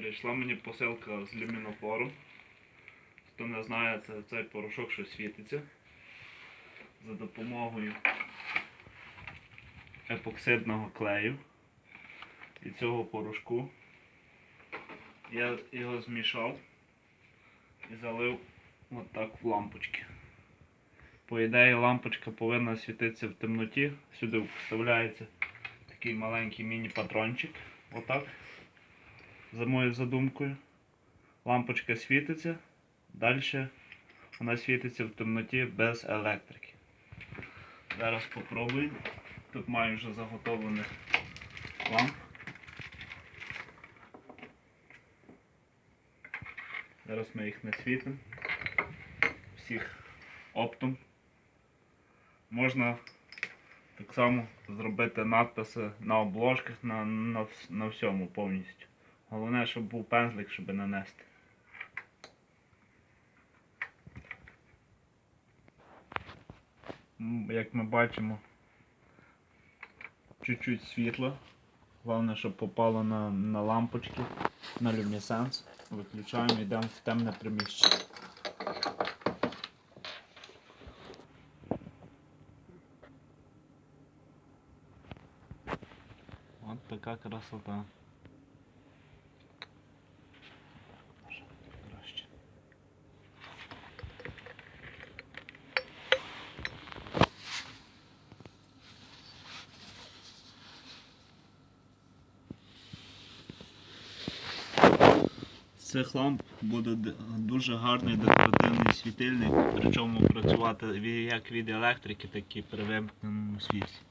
Прийшла мені посилка з люмінофору. Хто не знає, це цей порошок, що світиться. За допомогою епоксидного клею і цього порошку. Я його змішав і залив отак в лампочки. По ідеї лампочка повинна світитися в темноті. Сюди вставляється такий маленький міні-патрончик. Отак. За моєю задумкою. Лампочка світиться. Далі вона світиться в темноті без електрики. Зараз попробую. Тут маю вже заготовлених ламп. Зараз ми їх не світимо. Всіх оптом. Можна так само зробити надписи на обложках, на, на, на всьому повністю. Головне, щоб був пензлик, щоб нанести. Як ми бачимо, чуть-чуть світла. Головне, щоб попало на, на лампочки, на люмінесенс. Виключаємо, йдемо в темне приміщення. От така красота. Цих ламп буде дуже гарний декоративний світильник, причому працювати як від електрики, так і при вимкненому світлі.